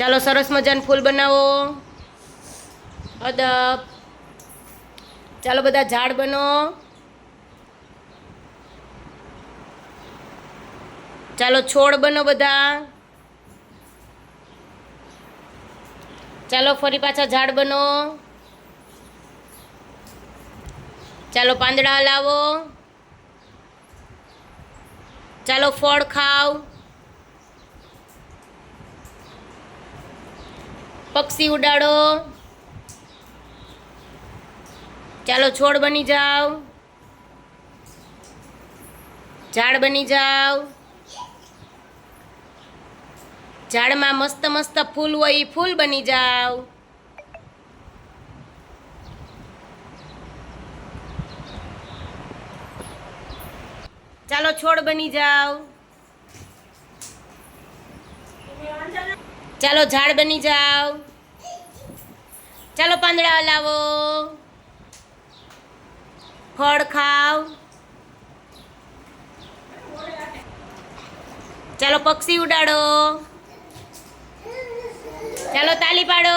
ચાલો સરસ મજાનું ફૂલ બનાવો. અદબ. ચાલો બધા ઝાડ બનો. ચાલો છોડ બનો બધા. ચાલો ફરી પાછા ઝાડ બનો. ચાલો પાંદડા લાવો ચાલો ફળ ખાવ. પક્ષી ઉડાડો. ચાલો, છોડ બની જાઓ. ઝાડ બની જાઓ. ઝાડમાં મસ્ત મસ્ત ફૂલ હોય એ ફૂલ બની જાઓ. ચાલો, છોડ બની જાઓ. ચાલો, ઝાડ બની જાઓ. ચાલો પાંદડા હલાવો. ફળ ખાવ. ચાલો પક્ષી ઉડાડો. ચાલો તાલી પાડો.